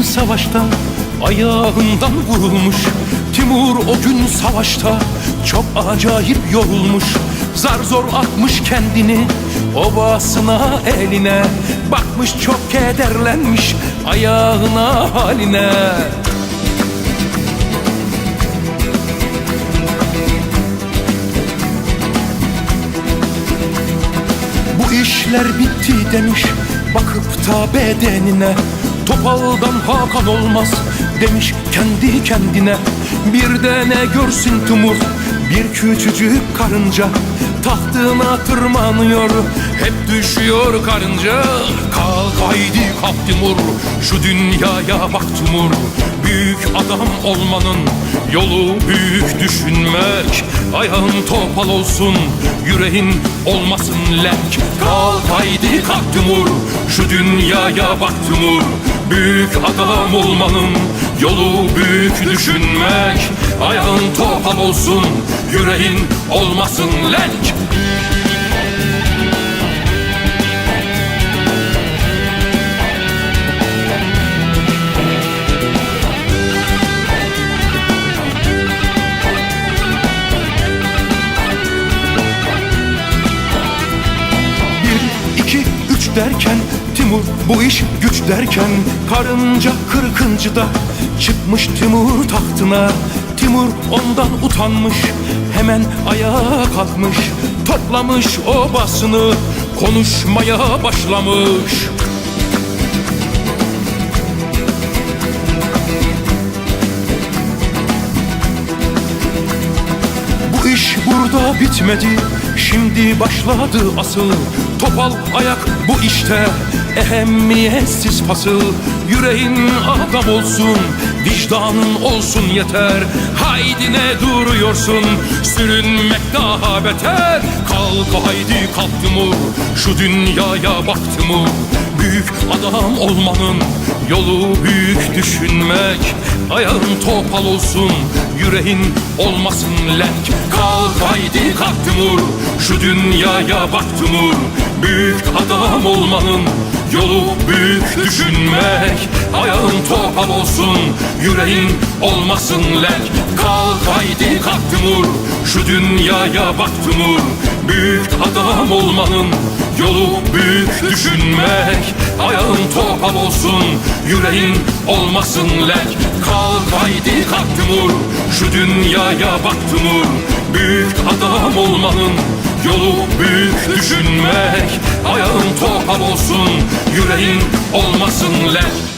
savaşta ayağından vurulmuş. Timur o gün savaşta çok acayip yorulmuş. Zar zor atmış kendini obasına eline. Bakmış çok kederlenmiş ayağına haline. Bu işler bitti demiş bakıp da bedenine Topaldan Hakan olmaz demiş kendi kendine. Bir de ne görsün Timur bir küçücük karınca Tahtına tırmanıyor. Hep düşüyor karınca Kalk haydi kalk Timur şu dünyaya bak Timur. Büyük adam olmanın yolu büyük düşünmek. Ayağın topal olsun yüreğin olmasın lenk Kalk haydi kalk Timur şu dünyaya bak Timur. Büyük adam olmanın yolu büyük düşünmek. Ayağın topal olsun yüreğin olmasın lenk derken Timur bu iş güç derken Karınca kırkıncıda çıkmış Timur tahtına. Timur ondan utanmış hemen ayağa kalkmış Toplamış obasını konuşmaya başlamış iş burada bitmedi. Şimdi başladı asıl. Topal ayak bu işte. Ehemmiyetsiz fasıl. Yüreğin adam olsun Vicdanın olsun yeter. Haydi ne duruyorsun? Sürünmek daha beter. Kalk haydi kalk Timur. Şu dünyaya bak Timur Büyük adam olmanın Yolu büyük düşünmek. Ayağın topal olsun Yüreğin olmasın lenk. Kalk haydi kalk Timur Şu dünyaya bak Timur. Büyük adam olmanın Yolu büyük düşünmek. Ayağın topal olsun Yüreğin olmasın lenk. Kalk haydi kalk Timur Şu dünyaya bak Timur. Büyük adam olmanın Yolu büyük düşünmek. Ayağın topal olsun Yüreğin olmasın lenk Kalk haydi kalk Timur Şu dünyaya bak Timur. Büyük adam olmanın Yolu büyük düşünmek. Ayağın topal olsun Yüreğin olmasın lenk